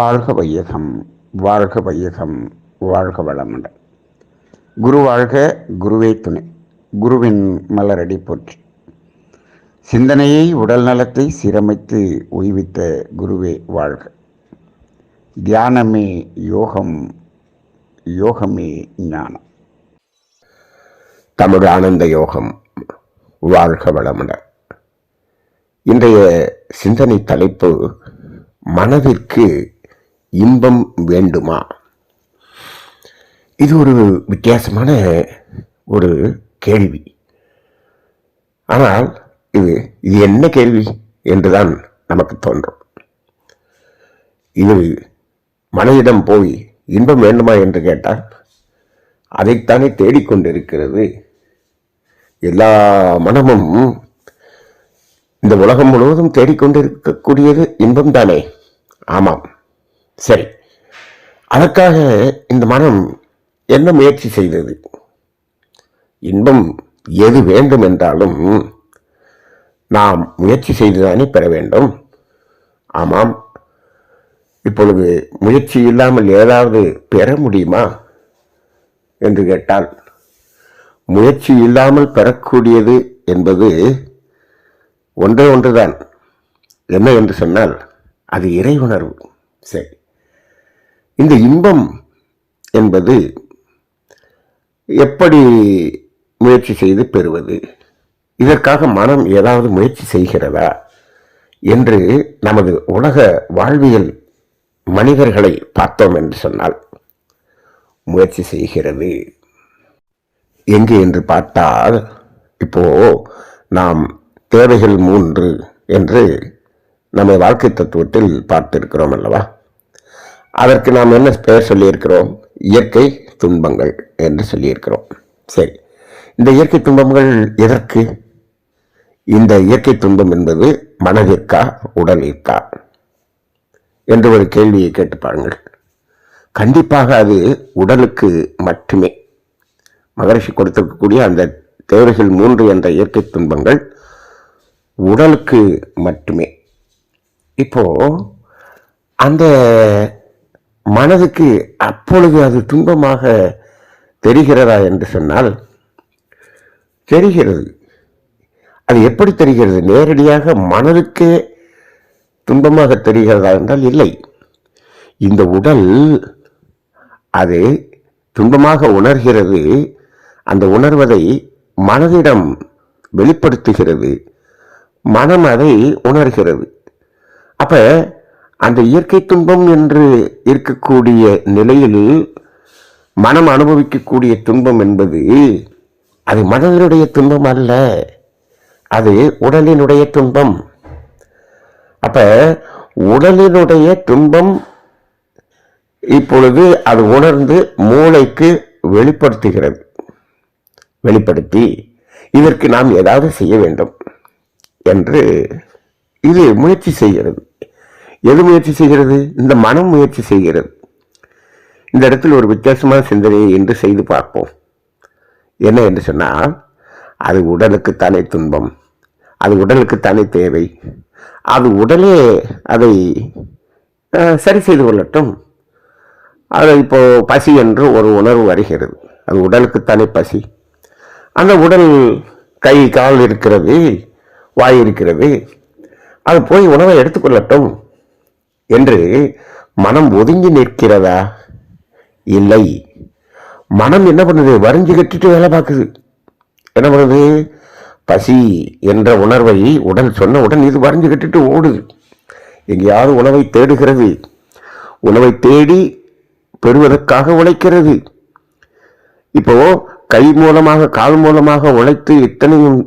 வாழ்க வையகம் வாழ்க வையகம் வாழ்க வளமுடன். குரு வாழ்க குருவே துணை. குருவின் மலரடி போற்றி. சிந்தனையை உடல் நலத்தை சீரமைத்து உய்வித்த குருவே வாழ்க. தியானமே யோகம் யோகமே ஞானம். தமிழ் ஆனந்த யோகம் வாழ்க வளமுடன். இன்றைய சிந்தனை தலைப்பு மனதிற்கு இன்பம் வேண்டுமா? இது ஒரு வித்தியாசமான ஒரு கேள்வி. ஆனால் இது இது என்ன கேள்வி என்றுதான் நமக்கு தோன்றும். இது மனையிடம் போய் இன்பம் வேண்டுமா என்று கேட்டால் அதைத்தானே தேடிக்கொண்டிருக்கிறது. எல்லா மனமும் இந்த உலகம் முழுவதும் தேடிக்கொண்டிருக்கக்கூடியது இன்பம் தானே ஆமாம். சரி. அதற்காக இந்த மனம் என்ன முயற்சி செய்தது? இன்பம் எது வேண்டும் என்றாலும் நாம் முயற்சி செய்துதானே பெற வேண்டும். ஆமாம். இப்பொழுது முயற்சி இல்லாமல் ஏதாவது பெற முடியுமா? என்று கேட்டால் முயற்சி இல்லாமல் பெறக்கூடியது என்பது ஒன்றே ஒன்றுதான். என்ன என்று சொன்னால் அது இறை உணர்வு சரி. இந்த இன்பம் என்பது எப்படி முயற்சி செய்து பெறுவது? இதற்காக மனம் ஏதாவது முயற்சி செய்கிறதா? என்று நமது உலக வாழ்வியல் மனிதர்களை பார்த்தோம் என்று சொன்னால் முயற்சி செய்கிறது. எங்கே என்று பார்த்தால் இப்போ நாம் தேவைகள் மூன்று என்று நம்ம வாழ்க்கை தத்துவத்தில் பார்த்திருக்கிறோம் அல்லவா? அதற்கு நாம் என்ன பெயர் சொல்லியிருக்கிறோம்? இயற்கை துன்பங்கள் என்று சொல்லியிருக்கிறோம். சரி. இந்த இயற்கை துன்பங்கள் எதற்கு? இந்த இயற்கை துன்பம் என்பது மனதிற்கா உடலிற்கா? என்று ஒரு கேள்வியை கேட்டு பாருங்கள். கண்டிப்பாக அது உடலுக்கு மட்டுமே. மகரிஷி கொடுத்திருக்கக்கூடிய அந்த தேவைகள் மூன்று என்ற இயற்கை துன்பங்கள் உடலுக்கு மட்டுமே. இப்போ அந்த மனதுக்கு அப்பொழுது அது துன்பமாக தெரிகிறதா என்று சொன்னால் தெரிகிறது. அது எப்படி தெரிகிறது? நேரடியாக மனதுக்கே துன்பமாக தெரிகிறதா என்றால் இல்லை. இந்த உடல் அது துன்பமாக உணர்கிறது. அந்த உணர்வதை மனதிடம் வெளிப்படுத்துகிறது. மனம் அதை உணர்கிறது. அப்போ அந்த இயற்கை துன்பம் என்று இருக்கக்கூடிய நிலையில் மனம் அனுபவிக்கக்கூடிய துன்பம் என்பது அது மனதினுடைய துன்பம் அல்ல. அது உடலினுடைய துன்பம். அப்ப உடலினுடைய துன்பம் இப்பொழுது அது உணர்ந்து மூளைக்கு வெளிப்படுத்துகிறது. வெளிப்படுத்தி இதற்கு நாம் ஏதாவது செய்ய வேண்டும் என்று இது முயற்சி செய்கிறது. எது முயற்சி செய்கிறது? இந்த மனம் முயற்சி செய்கிறது. இந்த இடத்தில் ஒரு வித்தியாசமான சிந்தனையை என்று செய்து பார்ப்போம். என்ன என்று சொன்னால் அது உடலுக்குத்தானே துன்பம். அது உடலுக்குத்தானே தேவை. அது உடலே அதை சரி செய்து கொள்ளட்டும். அது இப்போ பசி என்று ஒரு உணர்வு வருகிறது. அது உடலுக்குத்தானே பசி. அந்த உடல் கை கால் இருக்கிறது வாய் இருக்கிறது. அது போய் உணவை எடுத்துக்கொள்ளட்டும் என்று மனம் ஒதுங்கி நிற்கிறதா? இல்லை. மனம் என்ன பண்ணுது? வரிஞ்சு கட்டிட்டு வேலை பார்க்குது. என்ன பண்ணுது? பசி என்ற உணர்வை உடல் சொன்ன உடன் இது வரைஞ்சு கட்டிட்டு ஓடுது. எங்கேயாவது உணவை தேடுகிறது. உணவை தேடி பெறுவதற்காக உழைக்கிறது. இப்போ கை மூலமாக கால் மூலமாக உழைத்து இத்தனையும்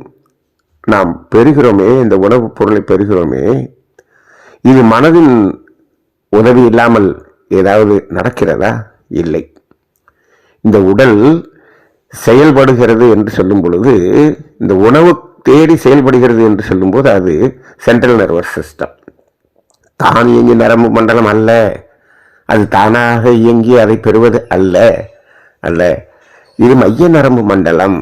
நாம் பெறுகிறோமே இந்த உணவுப் பொருளை பெறுகிறோமே இது மனதின் உதவி இல்லாமல் ஏதாவது நடக்கிறதா? இல்லை. இந்த உடல் செயல்படுகிறது என்று சொல்லும் பொழுது இந்த உணவு தேடி செயல்படுகிறது என்று சொல்லும்போது அது சென்ட்ரல் நர்வஸ் சிஸ்டம் தான் இயங்கி நரம்பு மண்டலம் அல்ல. அது தானாக இயங்கி அதை பெறுவது அல்ல. அல்ல. இது மைய நரம்பு மண்டலம்.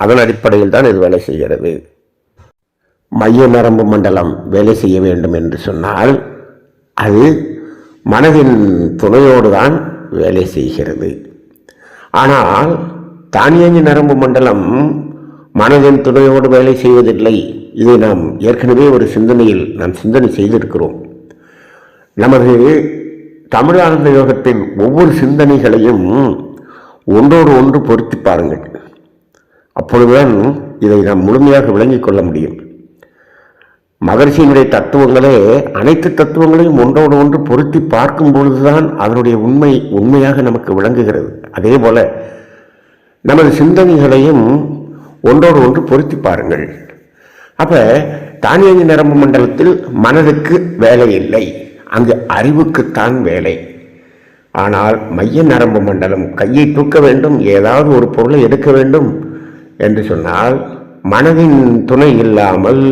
அதன் அடிப்படையில் தான் இது வேலை செய்கிறது. மைய நரம்பு மண்டலம் வேலை செய்ய வேண்டும் என்று சொன்னால் அது மனதின் துணையோடு தான் வேலை செய்கிறது. ஆனால் தானியங்கி நரம்பு மண்டலம் மனதின் துணையோடு வேலை செய்வதில்லை. இதை நாம் ஏற்கனவே ஒரு சிந்தனையில் நாம் சிந்தனை செய்திருக்கிறோம். நமது தமிழானந்த யோகத்தின் ஒவ்வொரு சிந்தனைகளையும் ஒன்றோடு ஒன்று பொருத்தி பாருங்கள். அப்பொழுதுதான் இதை நாம் முழுமையாக விளங்கிக் கொள்ள முடியும். மகர்ஷியினுடைய தத்துவங்களே அனைத்து தத்துவங்களையும் ஒன்றோடு ஒன்று பொருத்தி பார்க்கும் பொழுதுதான் அதனுடைய உண்மை உண்மையாக நமக்கு விளங்குகிறது. அதே போல நமது சிந்தனைகளையும் ஒன்றோடு ஒன்று பொருத்தி பாருங்கள். அப்போ தானியங்கி நரம்பு மண்டலத்தில் மனதுக்கு வேலை இல்லை. அங்கு அறிவுக்குத்தான் வேலை. ஆனால் மைய நரம்பு மண்டலம் கையை தூக்க வேண்டும் ஏதாவது ஒரு பொருளை எடுக்க வேண்டும் என்று சொன்னால் மனதின் துணை இல்லாமல்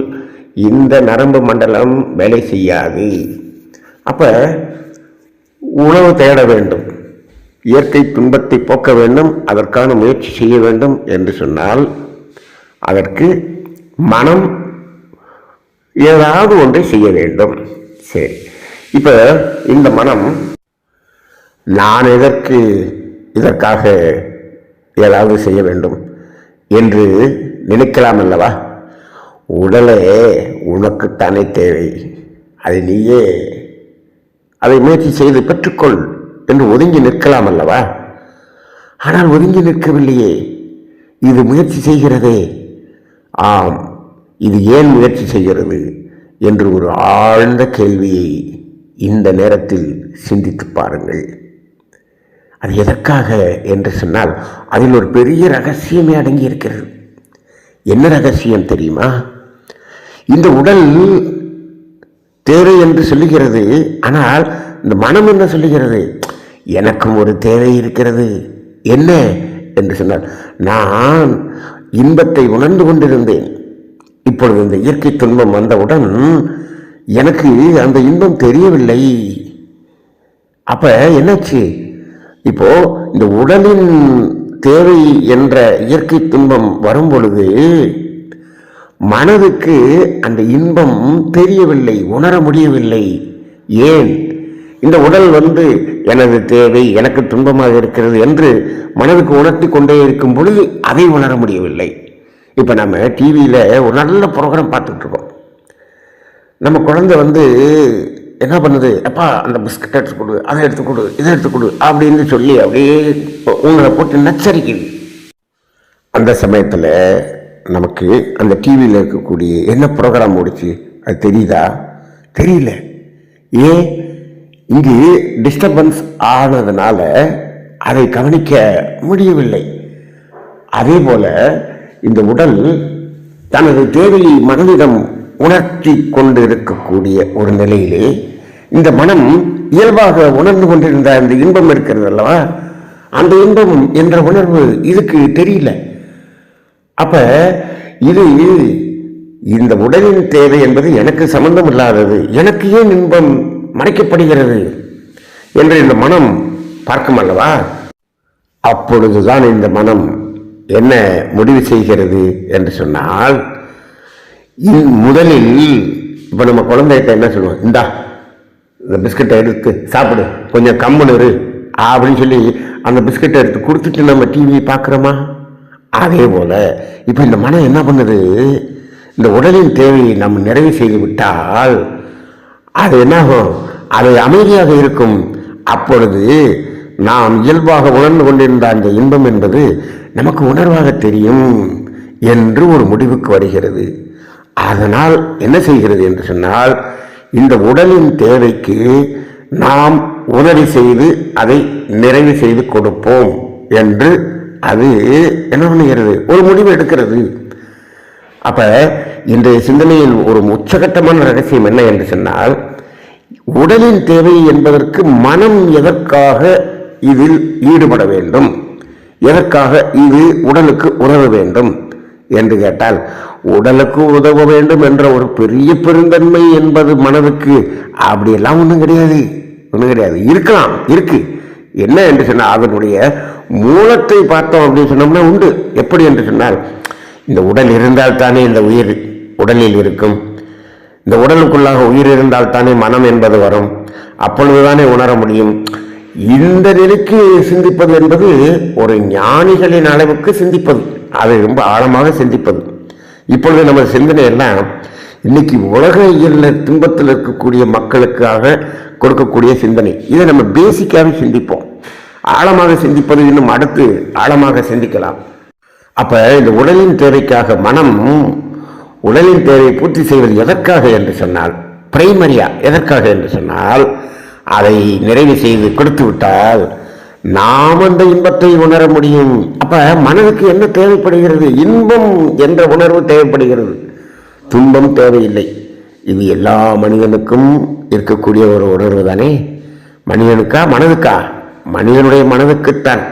இந்த நரம்பு மண்டலம் வேலை செய்யாது. அப்போ உணவு தேட வேண்டும். இயற்கை துன்பத்தை போக்க வேண்டும். அதற்கான முயற்சி செய்ய வேண்டும் என்று சொன்னால் அதற்கு மனம் ஏதாவது ஒன்றை செய்ய வேண்டும். சரி. இப்போ இந்த மனம் நான் எதற்கு இதற்காக ஏதாவது செய்ய வேண்டும் என்று நினைக்கலாம் அல்லவா? உடலே உனக்குத்தானே தேவை. அதை நீயே அதை முயற்சி செய்து பெற்றுக்கொள் என்று ஒதுங்கி நிற்கலாம் அல்லவா? ஆனால் ஒதுங்கி நிற்கவில்லையே. இது முயற்சி செய்கிறதே. ஆம் இது ஏன் முயற்சி செய்கிறது என்று ஒரு ஆழ்ந்த கேள்வியை இந்த நேரத்தில் சிந்தித்து பாருங்கள். அது எதற்காக என்று சொன்னால் அதில் ஒரு பெரிய ரகசியமே அடங்கி இருக்கிறது என்ன ரகசியம் தெரியுமா? இந்த உடல் தேவை என்று சொல்லுகிறது. ஆனால் இந்த மனம் என்ன சொல்லுகிறது? எனக்கும் ஒரு தேவை இருக்கிறது. என்ன? என்று சொன்னார் நான் இன்பத்தை உணர்ந்து கொண்டிருந்தேன். இப்பொழுது இந்த இயற்கை துன்பம் வந்தவுடன் எனக்கு அந்த இன்பம் தெரியவில்லை. அப்ப என்னாச்சு? இப்போ இந்த உடலின் தேவை என்ற இயற்கை துன்பம் வரும் பொழுது மனதுக்கு அந்த இன்பம் தெரியவில்லை உணர முடியவில்லை. ஏன்? இந்த உடல் வந்து எனது தேவை எனக்கு துன்பமாக இருக்கிறது என்று மனதுக்கு உணர்த்தி கொண்டே இருக்கும் பொழுது அதை உணர முடியவில்லை. இப்போ நம்ம டிவியில் ஒரு நல்ல ப்ரோக்ராம் பார்த்துட்ருக்கோம் நம்ம குழந்தை வந்து என்ன பண்ணுது? அப்பா அந்த பிஸ்கட் எடுத்து கொடு அதை எடுத்து கொடு இதை எடுத்து கொடு அப்படின்னு சொல்லி அப்படியே உங்களை போட்டு நச்சரிக்குது. அந்த சமயத்தில் நமக்கு அந்த டிவியில் இருக்கக்கூடிய என்ன ப்ரோக்ராம் ஓடிச்சு? அது தெரியுதா? தெரியல. ஏன் இங்கு டிஸ்டர்பன்ஸ் ஆனதுனால அதை கவனிக்க முடியவில்லை. அதே போல இந்த உடல் தனது தேவையை மனதிடம் உணர்த்தி கொண்டு இருக்கக்கூடிய ஒரு நிலையிலே இந்த மனம் இயல்பாக உணர்ந்து கொண்டிருந்த அந்த இன்பம் இருக்கிறது அல்லவா? அந்த இன்பம் என்ற உணர்வு இதுக்கு தெரியல. அப்ப இது இந்த உடலின் தேவை என்பது எனக்கு சம்பந்தம் இல்லாதது எனக்கு ஏன் இன்பம் மறைக்கப்படுகிறது என்று இந்த மனம் பார்க்கும் அல்லவா? அப்பொழுதுதான் இந்த மனம் என்ன முடிவு செய்கிறது என்று சொன்னால் முதலில் இப்போ நம்ம குழந்தைகிட்ட என்ன சொல்லுவோம்? இந்தா இந்த பிஸ்கட்டை எடுத்து சாப்பிடு கொஞ்சம் கம்முன்னு அப்படின்னு சொல்லி அந்த பிஸ்கட்டை எடுத்து கொடுத்துட்டு நம்ம டிவியை பார்க்குறோமா? அதே போல் இப்போ இந்த மனம் என்ன பண்ணுது? இந்த உடலின் தேவையை நம்ம நிறைவு செய்து விட்டால் அது என்னாகும்? அது அமைதியாக இருக்கும். அப்பொழுது நாம் இயல்பாக உணர்ந்து கொண்டிருந்த அந்த இன்பம் என்பது நமக்கு உணர்வாக தெரியும் என்று ஒரு முடிவுக்கு வருகிறது. அதனால் என்ன செய்கிறது என்று சொன்னால் இந்த உடலின் தேவைக்கு நாம் உதவி செய்து அதை நிறைவு செய்து கொடுப்போம் என்று அது என்ன பண்ணுகிறது ஒரு முடிவு எடுக்கிறது. அப்ப இன்றைய சிந்தனையில் ஒரு உச்சகட்டமான ரகசியம் என்ன என்று சொன்னால் உடலின் தேவை என்பதற்கு மனம் எதற்காக இதில் ஈடுபட வேண்டும்? எதற்காக இது உடலுக்கு உதவ வேண்டும்? என்று கேட்டால் உடலுக்கு உதவ வேண்டும் என்ற ஒரு பெரிய பெருந்தன்மை என்பது மனதுக்கு அப்படியெல்லாம் ஒன்றும் கிடையாது. ஒன்றும் கிடையாது. இருக்கலாம் இருக்கு. என்ன என்று சொன்னால் அதனுடைய மூலத்தை பார்த்தோம் அப்படின்னு சொன்னோம்னா உண்டு. எப்படி என்று சொன்னால் இந்த உடல் இருந்தால் தானே இந்த உயிர் உடலில் இருக்கும். இந்த உடலுக்குள்ளாக உயிர் இருந்தால் தானே மனம் என்பது வரும். அப்பொழுதுதானே உணர முடியும். இந்த நிலைக்கு சிந்திப்பது என்பது ஒரு ஞானிகளின் அளவுக்கு சிந்திப்பது. அதை ரொம்ப ஆழமாக சிந்திப்பது. இப்பொழுது நம்ம சிந்தனை எல்லாம் இன்னைக்கு உலக இயல்ல துன்பத்தில் இருக்கக்கூடிய மக்களுக்காக கொடுக்கக்கூடிய சிந்தனை. இதை நம்ம பேசிக்காக சிந்திப்போம். ஆழமாக சிந்திப்பது இன்னும் அடுத்து ஆழமாக சிந்திக்கலாம். அப்ப இந்த உடலின் தேவைக்காக மனம் உடலின் தேவையை பூர்த்தி செய்வது எதற்காக என்று சொன்னால் பிரைமரியா எதற்காக என்று சொன்னால் அதை நிறைவு செய்து கொடுத்து விட்டால் நாம் அந்த இன்பத்தை உணர முடியும். அப்ப மனதுக்கு என்ன தேவைப்படுகிறது? இன்பம் என்ற உணர்வு தேவைப்படுகிறது. துன்பம் தேவையில்லை. இது எல்லா மனிதனுக்கும் இருக்கக்கூடிய ஒரு உணர்வு தானே மனிதனுக்கா? மனதுக்கா? மனிதனுடைய மனதுக்குத்தான்.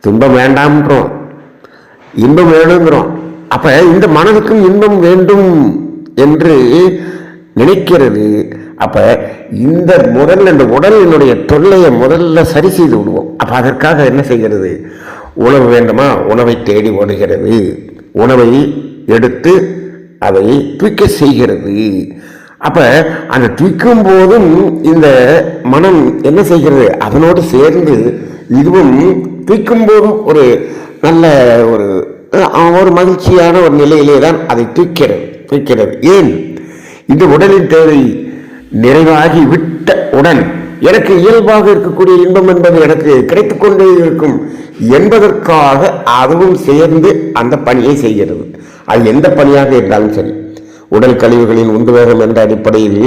துன்பம் வேண்டாம்ன்றோம் இன்பம் வேணுங்கிறோம். அப்போ இந்த மனதுக்கும் இன்பம் வேண்டும் என்று நினைக்கிறது. அப்போ இந்த முதல்ல இந்த உடலினுடைய தொல்லையை முதல்ல சரி செய்து விடுவோம். அப்போ அதற்காக என்ன செய்கிறது? உணவு வேண்டுமா? உணவை தேடி ஓடுகிறது. உணவை எடுத்து அதை தூக்க செய்கிறது. அப்போ அந்த தூக்கும் போதும் இந்த மனம் என்ன செய்கிறது? அதனோடு சேர்ந்து இதுவும் தூக்கும் போதும் ஒரு நல்ல ஒரு ஒரு மகிழ்ச்சியான ஒரு நிலையிலே தான் அதை தூக்கிறது தூக்கிறது. ஏன்? இந்த உடலின் தேவை நிறைவாகி விட்ட உடன் எனக்கு இயல்பாக இருக்கக்கூடிய இன்பம் என்பது எனக்கு கிடைத்து கொண்டே இருக்கும் என்பதற்காக அதுவும் சேர்ந்து அந்த பணியை செய்கிறது. அது எந்த பணியாக இருந்தாலும் சரி. உடல் கழிவுகளின் உந்துவேகம் என்ற அடிப்படையில்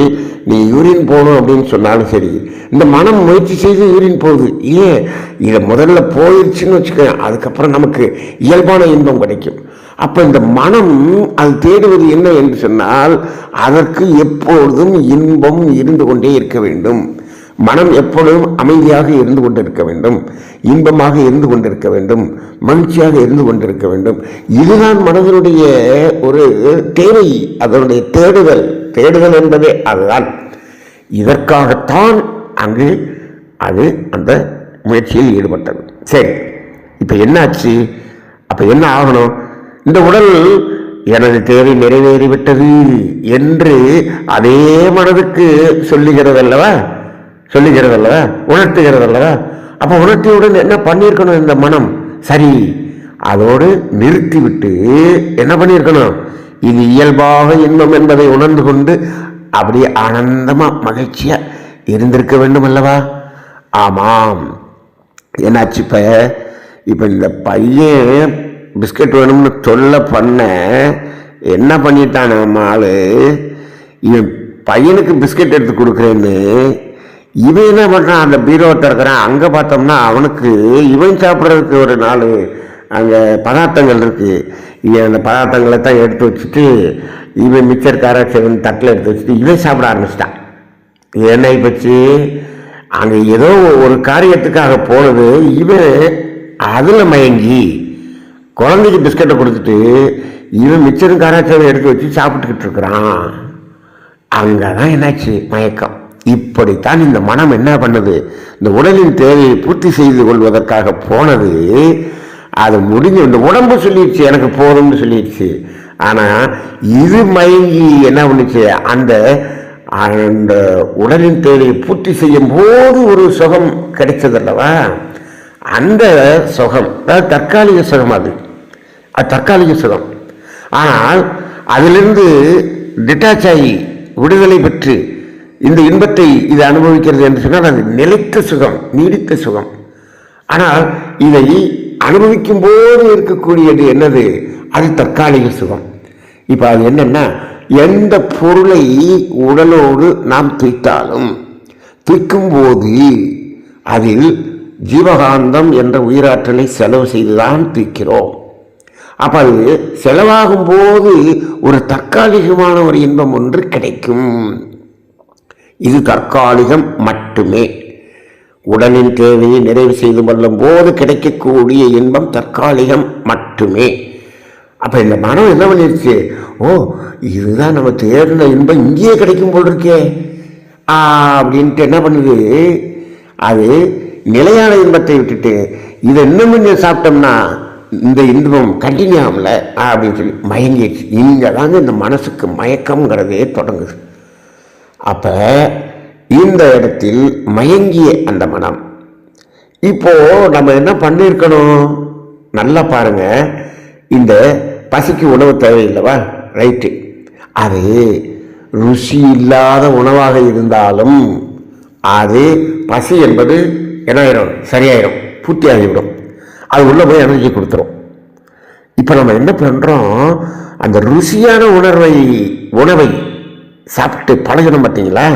நீ யூரின் போகணும் அப்படின்னு சொன்னாலும் சரி இந்த மனம் முயற்சி செய்து யூரின் போகுது. ஏன்? இதை முதல்ல போயிடுச்சுன்னு வச்சுக்க அதுக்கப்புறம் நமக்கு இயல்பான இன்பம் கிடைக்கும். அப்போ இந்த மனம் அது தேடுவது என்ன என்று சொன்னால் அதற்கு எப்பொழுதும் இன்பம் இருந்து கொண்டே இருக்க வேண்டும். மனம் எப்பொழுதும் அமைதியாக இருந்து கொண்டிருக்க வேண்டும். இன்பமாக இருந்து கொண்டிருக்க வேண்டும். மகிழ்ச்சியாக இருந்து கொண்டிருக்க வேண்டும். இதுதான் மனதனுடைய ஒரு தேவை அதனுடைய தேடுதல். தேடுதல் என்பதே அதுதான். இதற்காகத்தான் அங்கு அது அந்த முயற்சியில் ஈடுபட்டது. சரி இப்போ என்னாச்சு? அப்போ என்ன ஆகணும்? இந்த உடல் எனது தேவை நிறைவேறிவிட்டது என்று அதே மனதுக்கு சொல்லுகிறது அல்லவா சொல்லுகிறது அல்லவா உணர்த்துகிறது அல்லவா அப்போ உணர்த்தியுடன் என்ன பண்ணியிருக்கணும் இந்த மனம்? சரி அதோடு நிறுத்திவிட்டு என்ன பண்ணியிருக்கணும்? இது இயல்பாக இன்பம் என்பதை உணர்ந்து கொண்டு அப்படியே ஆனந்தமாக மகிழ்ச்சியாக இருந்திருக்க வேண்டும் அல்லவா ஆமாம். என்னாச்சு இப்போ? இப்போ இந்த பையன் பிஸ்கட் வேணும்னு தொல்லை பண்ண என்ன பண்ணிட்டான் நம்ம ஆள்? இவன் பையனுக்கு பிஸ்கட் எடுத்து கொடுக்குறேன்னு இவன் என்ன பண்ணுறான் அந்த பீரோவை திறக்கிறான். அங்கே பார்த்தோம்னா அவனுக்கு இவன் சாப்பிட்றதுக்கு ஒரு நாலு அங்கே பதார்த்தங்கள் இருக்குது இவன் அந்த பதார்த்தங்களை தான் எடுத்து வச்சுட்டு இவன் மிச்சர் காராட்சவன் தட்டில் எடுத்து வச்சுட்டு இவன் சாப்பிட ஆரம்பிச்சிட்டான். இது என்ன ஆயிப்போச்சு அங்கே ஏதோ ஒரு காரியத்துக்காக போனது. இவன் அதில் மயங்கி குழந்தைக்கு பிஸ்கட்டை கொடுத்துட்டு இவன் மிச்சரும் காராச்சாரம் எடுத்து வச்சு சாப்பிட்டுக்கிட்டு இருக்கிறான். அங்கே தான் என்னாச்சு? மயக்கம். இப்படித்தான் இந்த மனம் என்ன பண்ணுது? இந்த உடலின் தேவையை பூர்த்தி செய்து கொள்வதற்காக போனது. அது முடிஞ்சு இந்த உடம்பு சொல்லிடுச்சு எனக்கு போதும்னு சொல்லிடுச்சு. ஆனால் இது மயங்கி என்ன பண்ணுச்சு? அந்த அந்த உடலின் தேவையை பூர்த்தி செய்யும் போது ஒரு சுகம் கிடைச்சதல்லவா அந்த சுகம் அதாவது தற்காலிக சுகம் அது. அது தற்காலிக சுகம். ஆனால் அதிலிருந்து டிட்டாச் ஆகி விடுதலை பெற்று இந்த இன்பத்தை இது அனுபவிக்கிறது என்று சொன்னால் அது நிலைத்த சுகம் நீடித்த சுகம். ஆனால் இதை அனுபவிக்கும் போது இருக்கக்கூடியது என்னது? அது தற்காலிக சுகம். இப்போ அது என்னென்னா எந்த பொருளை உடலோடு நாம் துய்த்தாலும் துய்க்கும் போது அதில் ஜீவகாந்தம் என்ற உயிராற்றலை செலவு செய்துதான் துய்க்கிறோம் அப்போ அது செலவாகும் போது ஒரு தற்காலிகமான ஒரு இன்பம் ஒன்று கிடைக்கும். இது தற்காலிகம் மட்டுமே. உடலின் தேவையை நிறைவு செய்து கொள்ளும் போது கிடைக்கக்கூடிய இன்பம் தற்காலிகம் மட்டுமே. அப்போ இந்த மனம் என்ன பண்ணிருச்சு? ஓ இதுதான் நம்ம தேடின இன்பம் இங்கேயே கிடைக்கும் போல் இருக்கே ஆ, அப்படின்ட்டு என்ன பண்ணுது? அது நிலையான இன்பத்தை விட்டுட்டு இதை இன்னும் கொஞ்சம் சாப்பிட்டோம்னா இந்த இன்பம் கண்டினியூ ஆகல அப்படின்னு சொல்லி மயங்கிடுச்சு. இங்கே தாங்க இந்த மனசுக்கு மயக்கம்ங்கிறதே தொடங்குது. அப்போ இந்த இடத்தில் மயங்கிய அந்த மனம் இப்போ நம்ம என்ன பண்ணியிருக்கணும் நல்லா பாருங்க. இந்த பசிக்கு உணவு தேவையில்லவா? ரைட்டு. அது ருசி இல்லாத உணவாக இருந்தாலும் அது பசி என்பது என்ன ஆயிரும்? சரியாயிரும். பூர்த்தி ஆகிவிடும் அது உள்ளே போய் எனர்ஜி கொடுத்துரும். இப்போ நம்ம என்ன பண்ணுறோம் அந்த ருசியான உணர்வை உணவை சாப்பிட்டு பழகணும் பார்த்தீங்களா?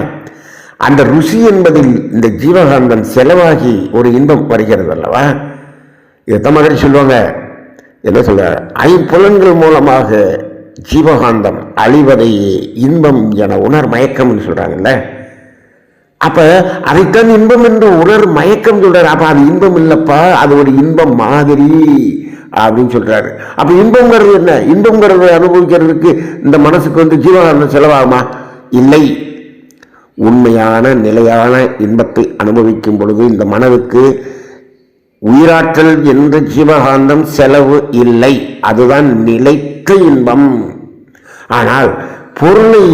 அந்த ருசி என்பதில் இந்த ஜீவகாந்தம் செலவாகி ஒரு இன்பம் வருகிறது அல்லவா? இதைத்தான் மாதிரி சொல்லுவாங்க. என்ன சொல்ல ஐம்புலன்கள் மூலமாக ஜீவகாந்தம் அழிவதை இன்பம் என உணர் மயக்கம்னு சொல்கிறாங்கல்ல அப்போ அதைத்தான் இன்பம் என்று உணர் மயக்கம் சொல்கிறார் அப்போ அது இன்பம் இல்லைப்பா அது ஒரு இன்பம் மாதிரி அப்படின்னு சொல்கிறாரு அப்போ இன்பங்கிறது என்ன? இன்பம்ங்கிறத அனுபவிக்கிறதுக்கு இந்த மனசுக்கு வந்து ஜீவகாந்தம் செலவாகுமா? இல்லை. உண்மையான நிலையான இன்பத்தை அனுபவிக்கும் பொழுது இந்த மனதுக்கு உயிராற்றல் என்ற ஜீவகாந்தம் செலவு இல்லை. அதுதான் நிலைத்த இன்பம். ஆனால் பொருளை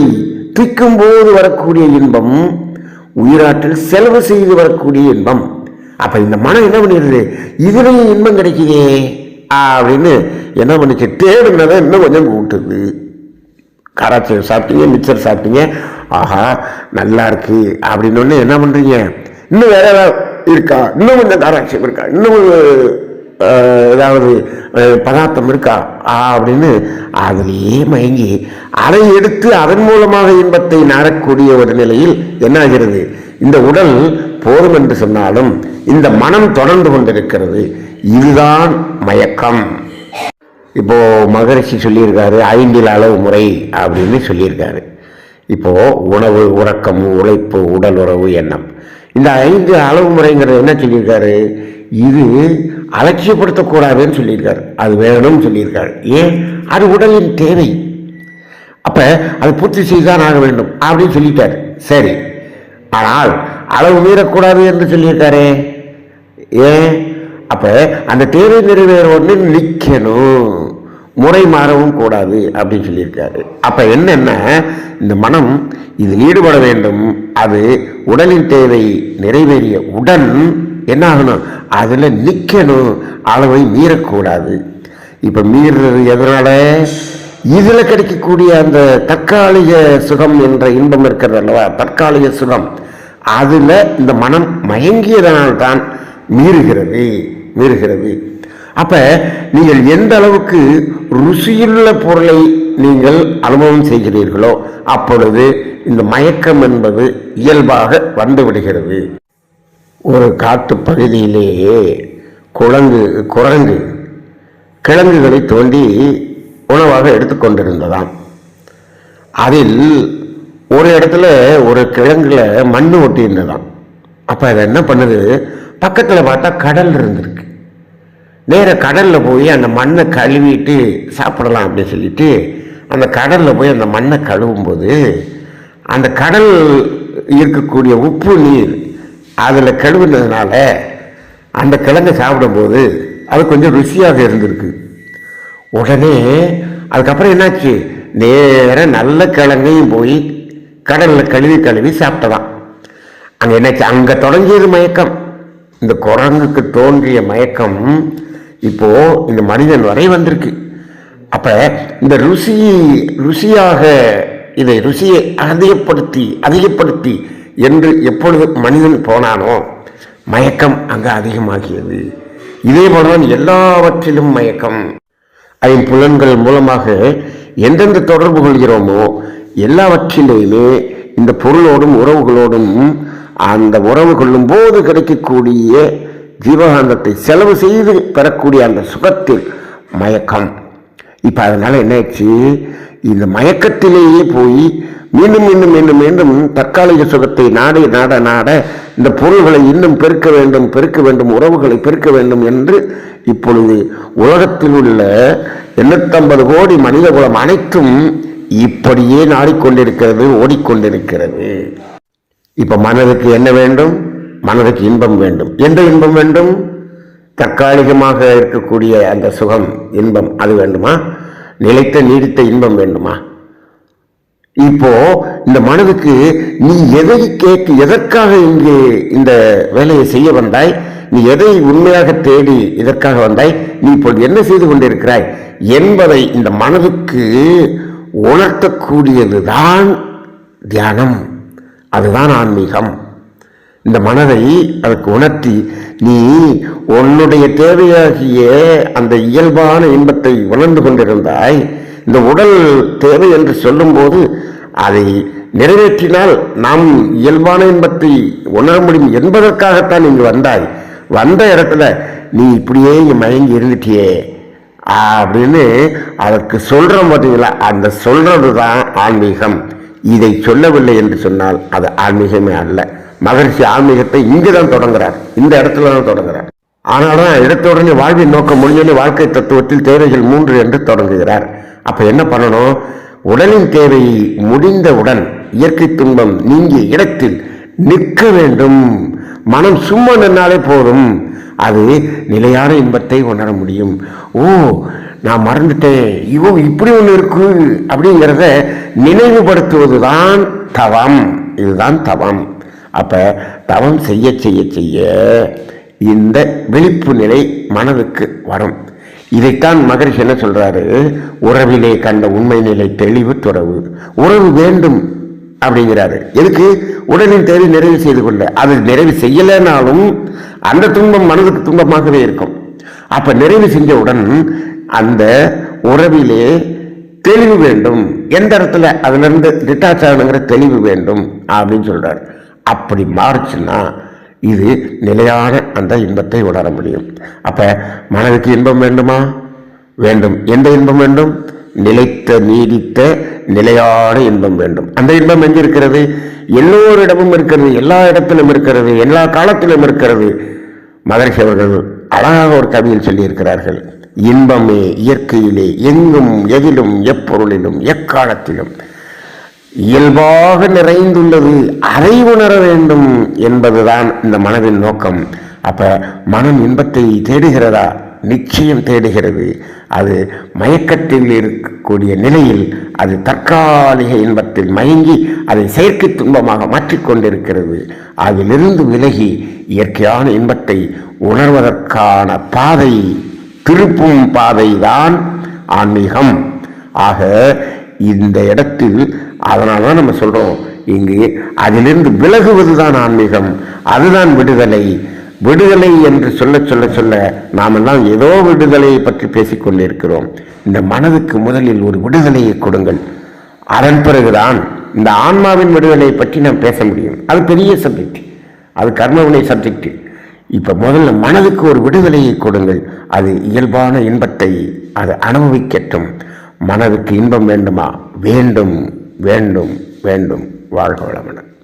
திக்கும்போது வரக்கூடிய இன்பம் உயிராற்றல் செலவு செய்து வரக்கூடிய இன்பம். அப்போ இந்த மனம் என்ன பண்ணிடுது? இதுலேயும் இன்பம் கிடைக்குதே அப்படின்னு என்ன பண்ணிச்சு தேடுனதை இன்னும் கொஞ்சம் கூட்டுது. காராச்சி சாப்பிட்டீங்க மிச்சர் சாப்பிட்டீங்க. ஆஹா நல்லா இருக்கு. அப்படின்னு என்ன பண்றீங்க? இன்னும் வேற ஏதாவது இருக்கா? இன்னும் கொஞ்சம் காராட்சியம் இருக்கா? இன்னும் ஏதாவது பதார்த்தம் இருக்கா? ஆ, அப்படின்னு அதிலேயே மயங்கி அதை எடுத்து அதன் மூலமாக இன்பத்தை நாடக்கூடிய ஒரு நிலையில் என்ன ஆகிறது இந்த உடல் போதும் என்று சொன்னாலும் இந்த மனம் தொடர்ந்து கொண்டிருக்கிறது. இதுதான் மயக்கம். இப்போது மகரிஷி சொல்லியிருக்காரு ஐந்தில் அளவு முறை அப்படின்னு சொல்லியிருக்காரு. இப்போ உணவு உறக்கம் உழைப்பு உடல் உறவு எண்ணம். இந்த ஐந்து அளவு முறைங்கிறது என்ன சொல்லியிருக்காரு? இது அலட்சியப்படுத்தக்கூடாதுன்னு சொல்லியிருக்காரு. அது வேணும்னு சொல்லியிருக்காரு. ஏன்? அது உடலின் தேவை. அப்போ அது பூர்த்தி செய்துதான் ஆக வேண்டும் அப்படின்னு சொல்லிட்டாரு. சரி. ஆனால் அளவு மீறக்கூடாது என்று சொல்லியிருக்காரு. ஏன்? அப்போ அந்த தேவை நிறைவேற ஒன்று நிற்கணும் முறை மாறவும் கூடாது அப்படின்னு சொல்லியிருக்காரு. அப்ப என்னென்ன இந்த மனம் இதில் ஈடுபட வேண்டும். அது உடலின் தேவை நிறைவேறிய உடன் என்ன ஆகணும்? அதுல நிற்கணும் அளவை மீறக்கூடாது. இப்ப மீறுறது எதனால? இதுல கிடைக்கக்கூடிய அந்த தற்காலிக சுகம் என்ற இன்பம் இருக்கிறது அல்லவா? தற்காலிக சுகம். அதுல இந்த மனம் மயங்கியதனால் தான் மீறுகிறது மீறுகிறது. அப்போ நீங்கள் எந்த அளவுக்கு ருசியுள்ள பொருளை நீங்கள் அனுபவம் செய்கிறீர்களோ அப்பொழுது இந்த மயக்கம் என்பது இயல்பாக வந்துவிடுகிறது. ஒரு காட்டு பகுதியிலேயே குழங்கு குரங்கு கிழங்குகளை தோண்டி உணவாக எடுத்துக்கொண்டிருந்ததாம் அதில் ஒரு இடத்துல ஒரு கிழங்குல மண் ஒட்டி இருந்ததாம் அப்போ அதை என்ன பண்ணுது? பக்கத்தில் பார்த்தா கடல் இருந்திருக்கு. நேர கடலில் போய் அந்த மண்ணை கழுவிட்டு சாப்பிடலாம் அப்படின்னு சொல்லிட்டு அந்த கடலில் போய் அந்த மண்ணை கழுவும்போது அந்த கடல் இருக்கக்கூடிய உப்பு நீர் அதில் கழுவுனதுனால அந்த கிழங்கை சாப்பிடும்போது அது கொஞ்சம் ருசியாக இருந்திருக்கு. உடனே அதுக்கப்புறம் என்னாச்சு? நேராக நல்ல கிழங்கையும் போய் கடலில் கழுவி கழுவி சாப்பிட்டதாம் அங்கே என்னாச்சு? அங்கே தொடங்கியது மயக்கம். இந்த குரங்குக்கு தோன்றிய மயக்கம் இப்போ இந்த மனிதன் வரை வந்திருக்கு. அப்ப இந்த ருசி ருசியாக இதை ருசியை அதிகப்படுத்தி அதிகப்படுத்தி என்று எப்பொழுது மனிதன் போனானோ மயக்கம் அங்கு அதிகமாகியது. இதே போலதான் எல்லாவற்றிலும் மயக்கம். ஐம்புலன்கள் மூலமாக எந்தெந்த தொடர்பு கொள்கிறோமோ எல்லாவற்றிலேயுமே இந்த பொருளோடும் உறவுகளோடும் அந்த உறவு கொள்ளும் போது கிடைக்கக்கூடிய ஜீவகாந்தத்தை செலவு செய்து பெறக்கூடிய அந்த சுகத்தில் மயக்கம். இப்போ அதனால் என்னாச்சு இந்த மயக்கத்திலேயே போய் மீண்டும் மீண்டும் மீண்டும் மீண்டும் தற்காலிக சுகத்தை நாடி நாட நாட இந்த பொருள்களை இன்னும் பெருக்க வேண்டும் பெருக்க வேண்டும் உறவுகளை பெருக்க வேண்டும் என்று இப்பொழுது உலகத்தில் உள்ள எண்ணூத்தம்பது கோடி மனித குலம் அனைத்தும் இப்படியே நாடிக்கொண்டிருக்கிறது ஓடிக்கொண்டிருக்கிறது. இப்போ மனதுக்கு என்ன வேண்டும்? மனதுக்கு இன்பம் வேண்டும். எந்த இன்பம் வேண்டும்? தற்காலிகமாக இருக்கக்கூடிய அந்த சுகம் இன்பம் அது வேண்டுமா? நிலைத்த நீடித்த இன்பம் வேண்டுமா? இப்போ இந்த மனதுக்கு நீ எதை கேட்டு எதற்காக இங்கே இந்த வேலையை செய்ய வந்தாய்? நீ எதை உண்மையாக தேடி இதற்காக வந்தாய்? நீ இப்பொழுது என்ன செய்து கொண்டிருக்கிறாய்? என்பதை இந்த மனதுக்கு உணர்த்தக்கூடியதுதான் தியானம். அதுதான் ஆன்மீகம். இந்த மனதை அதற்கு உணர்த்தி நீ உன்னுடைய தேவையாகிய அந்த இயல்பான இன்பத்தை உணர்ந்து கொண்டிருந்தாய். இந்த உடல் தேவை என்று சொல்லும்போது அதை நிறைவேற்றினால் நாம் இயல்பான இன்பத்தை உணர முடியும் என்பதற்காகத்தான் இங்கு வந்தாய். வந்த இடத்துல நீ இப்படியே இங்கே மயங்கி இருந்துட்டியே அப்படின்னு அதற்கு சொல்கிறோம் பார்த்தீங்களா? அந்த சொல்கிறது தான் ஆன்மீகம். இதை சொல்லவில்லை என்று சொன்னால் அது ஆன்மீகமே அல்ல. மகரிஷி ஆன்மீகத்தை இங்கு தான் தொடங்குறார். இந்த இடத்துல தான் தொடங்குறார். ஆனாலும் இடத்துடனே வாழ்வின் நோக்கம் முடிஞ்சோடனே வாழ்க்கை தத்துவத்தில் தேவைகள் மூன்று என்று தொடங்குகிறார். அப்ப என்ன பண்ணணும்? உடலின் தேவை முடிந்தவுடன் இயற்கை துன்பம் நீங்கிய இடத்தில் நிற்க வேண்டும். மனம் சும்மா நின்னாலே போதும். அது நிலையான இன்பத்தை உணர முடியும். ஓ நான் மறந்துட்டேன். ஐயோ இப்படி ஒன்று இருக்கு அப்படிங்கிறத நினைவுபடுத்துவதுதான் தவம். இதுதான் தவம். அப்போ தவம் செய்ய செய்ய செய்ய இந்த விழிப்பு நிலை மனதுக்கு வரும். இதைத்தான் மகரிஷி என்ன சொல்கிறாரு உறவிலே கண்ட உண்மை நிலை தெளிவு துறவு. உறவு வேண்டும் அப்படிங்கிறாரு. எதுக்கு? உடலின் தேவை நிறைவு செய்து கொள்ள. அது நிறைவு செய்யலைனாலும் அந்த துன்பம் மனதுக்கு துன்பமாகவே இருக்கும். அப்போ நிறைவு செஞ்சவுடன் அந்த உறவிலே தெளிவு வேண்டும். எந்த இடத்துல? அதுலேருந்து டிட்டாச் ஆகணுங்கிற தெளிவு வேண்டும் அப்படின்னு சொல்கிறார் அப்படி மாறுச்சுன்னா இது நிலையான அந்த இன்பத்தை உணர முடியும். அப்போ மனதுக்கு இன்பம் வேண்டுமா? வேண்டும். எந்த இன்பம் வேண்டும்? நிலைத்த நீடித்த நிலையான இன்பம் வேண்டும். அந்த இன்பம் எங்க இருக்கிறது? எல்லோரிடமும் இருக்கிறது எல்லா இடத்திலும் இருக்கிறது எல்லா காலத்திலும் இருக்கிறது. மகரிஷி அவர்கள் அழகாக ஒரு கவியில் சொல்லியிருக்கிறார்கள். இன்பமே இயற்கையிலே எங்கும் எதிலும் எப்பொருளிலும் எக்காலத்திலும். இயல்பாக நிறைந்துள்ளது. அதை உணர வேண்டும் என்பதுதான் இந்த மனதின் நோக்கம். அப்ப மனம் இன்பத்தை தேடுகிறதா? நிச்சயம் தேடுகிறது. அது மயக்கத்தில் இருக்கக்கூடிய நிலையில் அது தற்காலிக இன்பத்தில் மயங்கி அதை செயற்கை துன்பமாக மாற்றிக்கொண்டிருக்கிறது அதிலிருந்து விலகி இயற்கையான இன்பத்தை உணர்வதற்கான பாதை திருப்பும் பாதைதான் ஆன்மீகம். ஆக இந்த இடத்தில் அதனால தான் நம்ம சொல்கிறோம் இங்கு அதிலிருந்து விலகுவதுதான் ஆன்மீகம் அதுதான் விடுதலை. விடுதலை என்று சொல்ல சொல்ல சொல்ல நாமெல்லாம் ஏதோ விடுதலையை பற்றி பேசிக்கொண்டிருக்கிறோம். இந்த மனதுக்கு முதலில் ஒரு விடுதலையை கொடுங்கள். அதன் பிறகுதான் இந்த ஆன்மாவின் விடுதலையை பற்றி நாம் பேச முடியும். அது பெரிய சப்ஜெக்ட் அது கர்மவினை சப்ஜெக்ட் இப்போ முதல்ல மனதுக்கு ஒரு விடுதலையை கொடுங்கள். அது இயல்பான இன்பத்தை அது அனுபவிக்கட்டும். மனதுக்கு இன்பம் வேண்டுமா? வேண்டும். வேண்டும் வேண்டும். வாழ்க வளமுடன்.